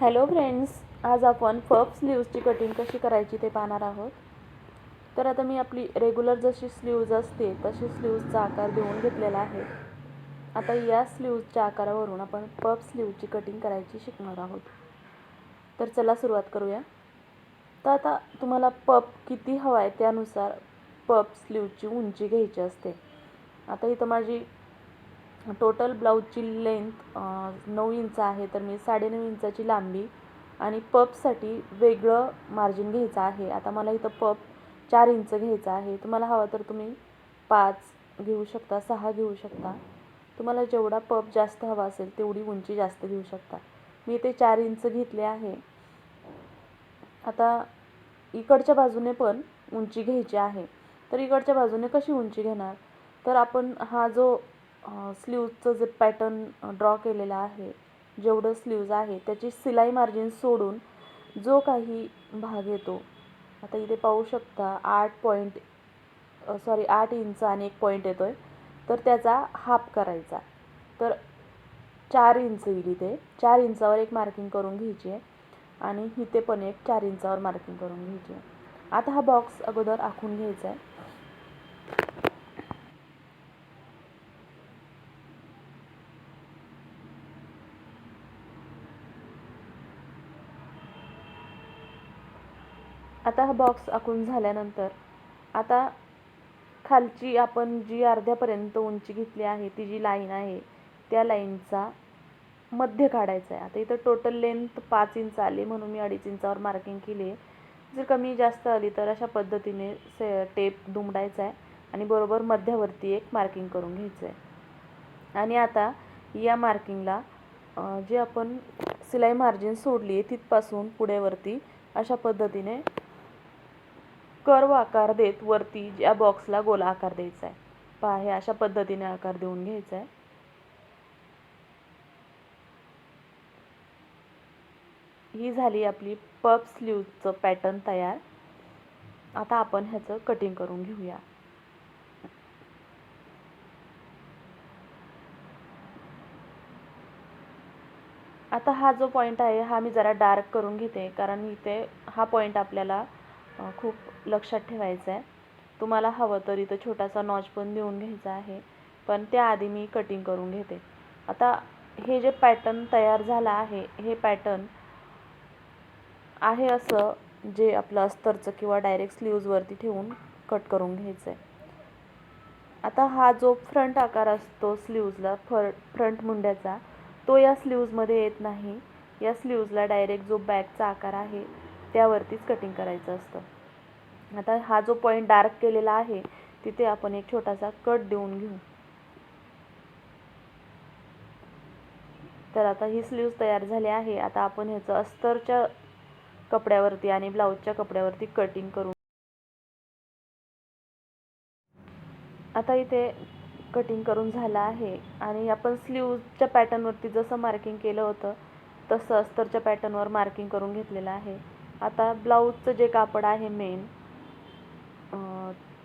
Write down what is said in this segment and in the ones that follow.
Hello friends आज आपण puff स्लीव्जची cutting कशी करायची ते पाहणार आहोत. तर आता मी आपली रेग्युलर जशी स्लीव्ज असते तशी स्लीव्जचा आकार देऊन घेतलेला आहे. आता या स्लीव्जच्या आकारावरून आपण पफ स्लीवची कटिंग करायची शिकणार आहोत. तर चला सुरुवात करूया. तर आता तुम्हाला पप किती हवा आहे त्यानुसार पप स्लीवची उंची घ्यायची असते. आता इथं माझी टोटल ब्लाऊजची लेंथ नऊ इंच आहे तर मी साडेनऊ इंचाची लांबी आणि पपसाठी वेगळं मार्जिन घ्यायचं आहे. आता मला इथं पप चार इंच घ्यायचं आहे. तुम्हाला हवं तर तुम्ही पाच घेऊ शकता सहा घेऊ शकता. तुम्हाला जेवढा पप जास्त हवा असेल तेवढी उंची जास्त घेऊ शकता. मी ते चार इंच घेतले आहे. आता इकडच्या बाजूने पण उंची घ्यायची आहे. तर इकडच्या बाजूने कशी उंची घेणार? तर आपण हा जो स्लीवचं जे पॅटर्न ड्रॉ केलेलं आहे जेवढं स्लीव्ज आहे त्याची सिलाई मार्जिन सोडून जो काही भाग येतो आता इथे पाहू शकता आठ पॉईंट सॉरी आठ इंच आणि एक पॉईंट येतो आहे तर त्याचा हाफ करायचा. तर चार इंच येईल इथे. चार इंचावर एक मार्किंग करून घ्यायची आहे आणि इथे पण एक चार इंचावर मार्किंग करून घ्यायची आहे. आता हा बॉक्स अगोदर आखून घ्यायचा आहे. आता हा बॉक्स आखून झाल्यानंतर आता खालची आपण जी अर्ध्यापर्यंत उंची घेतली आहे ती जी लाईन आहे त्या लाईनचा मध्य काढायचा आहे. आता इथं टोटल लेंथ पाच इंच आली म्हणून मी अडीच इंचावर मार्किंग केली आहे. जर कमी जास्त आली तर अशा पद्धतीने से टेप दुमडायचा आहे आणि बरोबर मध्यावरती एक मार्किंग करून घ्यायचं आहे. आणि आता या मार्किंगला जे आपण सिलाई मार्जिन सोडली आहे तिथपासून पुढेवरती अशा पद्धतीने कर्व आकार देत वरती या बॉक्सला गोला आकार द्यायचा आहे. पहा हे अशा पद्धतीने आकार देऊन घ्यायचा आहे. ही झाली आपली पप स्लीवचं पॅटर्न तयार. आता आपण ह्याचं कटिंग करून घेऊया. आता हा जो पॉईंट आहे हा मी जरा डार्क करून घेते कारण इथे हा पॉईंट आपल्याला खूप लक्षात ठेवायचं आहे तुम्हाला हवं तर इथं छोटासा नॉच पण देऊन घ्यायचा आहे. पण त्याआधी मी कटिंग करून घेते. आता हे जे पॅटर्न तयार झालं आहे हे पॅटर्न आहे असं जे आपलं अस्तरचं किंवा डायरेक्ट स्लीव्जवरती ठेवून कट करून घ्यायचं आहे आता हा जो फ्रंट आकार असतो स्लीव्जला फर फ्रंट मुंड्याचा तो या स्लीव्जमध्ये येत नाही. या स्लीव्जला डायरेक्ट जो बॅकचा आकार आहे त्यावरतीच कटिंग करायचं असतं. आता हा जो पॉईंट डार्क केलेला आहे तिथे आपण एक छोटासा कट देऊन घेऊ. तर आता ही स्लीव्ज तयार झाली आहे. आता आपण ह्याचं अस्तरच्या कपड्यावरती आणि ब्लाऊजच्या कपड्यावरती कटिंग करू. आता इथे कटिंग करून झालं आहे आणि आपण स्लीवच्या पॅटर्नवरती जसं मार्किंग केलं होतं तसं अस्तरच्या पॅटर्नवर मार्किंग करून घेतलेलं आहे. आता ब्लाऊजचं जे कापड आहे मेन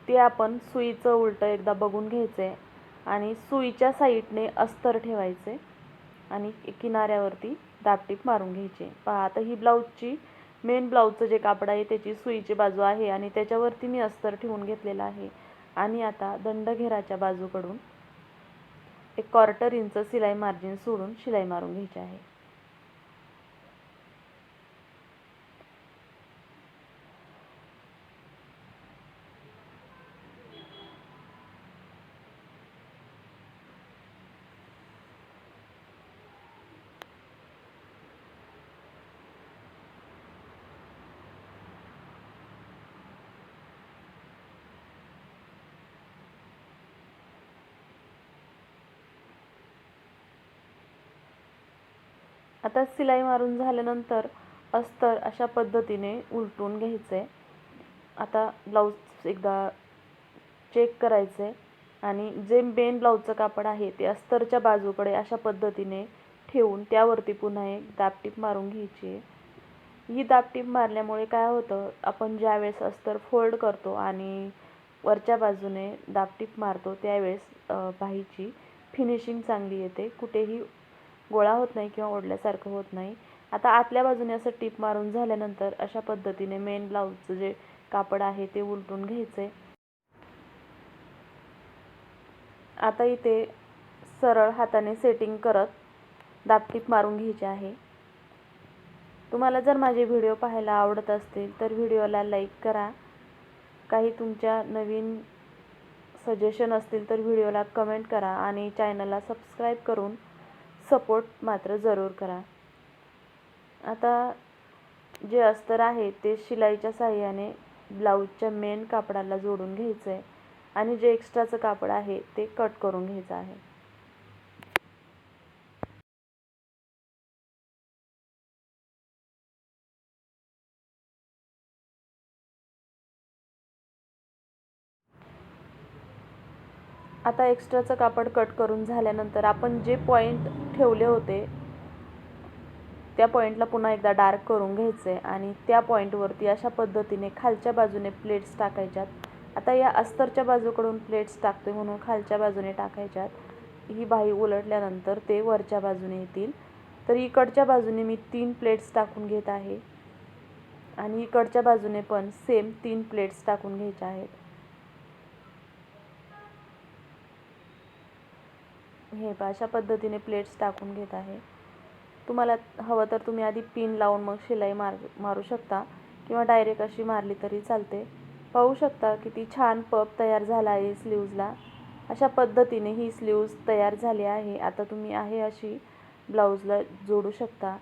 ते आपण सुईचं उलटं एकदा बघून घ्यायचं आहे आणि सुईच्या साईडने अस्तर ठेवायचे आणि किनाऱ्यावरती दापटीप मारून घ्यायचे. पहा आता ही ब्लाऊजची मेन ब्लाऊजचं जे कापड आहे त्याची सुईची बाजू आहे आणि त्याच्यावरती मी अस्तर ठेवून घेतलेलं आहे. आणि आता दंडघेराच्या बाजूकडून एक क्वार्टर इंच सिलाई मार्जिन सोडून शिलाई मारून घ्यायची आहे. आता सिलाई मारून झाल्यानंतर अस्तर अशा पद्धतीने उलटून घ्यायचं. आहे आता ब्लाऊज एकदा चेक करायचं आहे आणि जे मेन ब्लाऊजचं कापड आहे ते अस्तरच्या बाजूकडे अशा पद्धतीने ठेवून त्यावरती पुन्हा एक दापटीप मारून घ्यायची. आहे ही दापटीप मारल्यामुळे काय होतं आपण ज्यावेळेस अस्तर फोल्ड करतो आणि वरच्या बाजूने दापटीप मारतो त्यावेळेस बाहीची फिनिशिंग चांगली येते. कुठेही गोळा होत नाही किंवा ओढल्यासारखं होत नाही. आता आतल्या बाजूने असं टीप मारून झाल्यानंतर अशा पद्धतीने मेन ब्लाऊजचं जे कापड आहे ते उलटून घ्यायचं आहे आता इथे सरळ हाताने सेटिंग करत दाबटीप मारून घ्यायचे आहे. तुम्हाला जर माझे व्हिडिओ पाहायला आवडत असतील तर व्हिडिओला लाईक करा. काही तुमच्या नवीन सजेशन असतील तर व्हिडिओला कमेंट करा आणि चॅनलला सबस्क्राईब करून सपोर्ट मात्र जरूर करा. आता जे अस्तर आहे ते शिलाईच्या साह्याने ब्लाऊजच्या मेन कापडाला जोडून घ्यायचं आहे आणि जे एक्स्ट्राचं कापड आहे ते कट करून घ्यायचं आहे. आता एक्स्ट्राचं कापड कट करून झाल्यानंतर आपण जे पॉईंट ठेवले होते. त्या पॉईंटला पुन्हा एकदा डार्क करून घ्यायचं आहे आणि त्या पॉईंटवरती अशा पद्धतीने खालच्या बाजूने प्लेट्स टाकायच्यात. आता या अस्तरच्या बाजूकडून प्लेट्स टाकते म्हणून खालच्या बाजूने टाकायच्यात. ही बाही उलटल्यानंतर ते वरच्या बाजूने येतील. तर इकडच्या बाजूने मी तीन प्लेट्स टाकून घेत आहे. आणि इकडच्या बाजूने पण सेम तीन प्लेट्स टाकून घ्यायच्या आहेत. हे पहा अशा पद्धतीने प्लेट्स टाकून घेत आहे. तुम्हाला हवं तर तुम्ही आधी पिन लावून मग शिलाई मार मारू शकता किंवा डायरेक्ट अशी मारली तरी चालते. पाहू शकता किती छान पप तयार झाला आहे स्लीव्जला अशा पद्धतीने ही स्लीव्ज तयार झाली आहे. आता तुम्ही आहे अशी ब्लाऊजला जोडू शकता.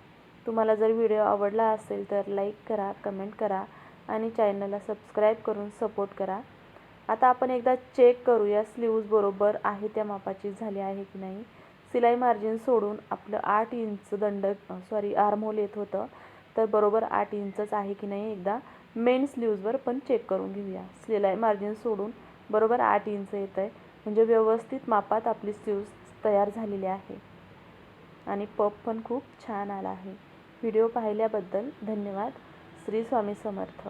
तुम्हाला जर व्हिडिओ आवडला असेल तर लाईक करा कमेंट करा आणि चॅनलला सबस्क्राईब करून सपोर्ट करा. आता आपण एकदा चेक करूया स्लीव्ज बरोबर आहे त्या मापाची झाली आहे की नाही. सिलाई मार्जिन सोडून आपलं आठ इंच दंड सॉरी आर्मोल येत होतं. तर बरोबर आठ इंचच आहे की नाही एकदा. मेन स्लीव्जवर पण चेक करून घेऊया. सिलाई मार्जिन सोडून बरोबर आठ इंच येतं आहे. म्हणजे व्यवस्थित मापात आपली स्लीव्ज तयार झालेली आहे. आणि पप पण खूप छान आला आहे. व्हिडिओ पाहिल्याबद्दल धन्यवाद. श्री स्वामी समर्थ.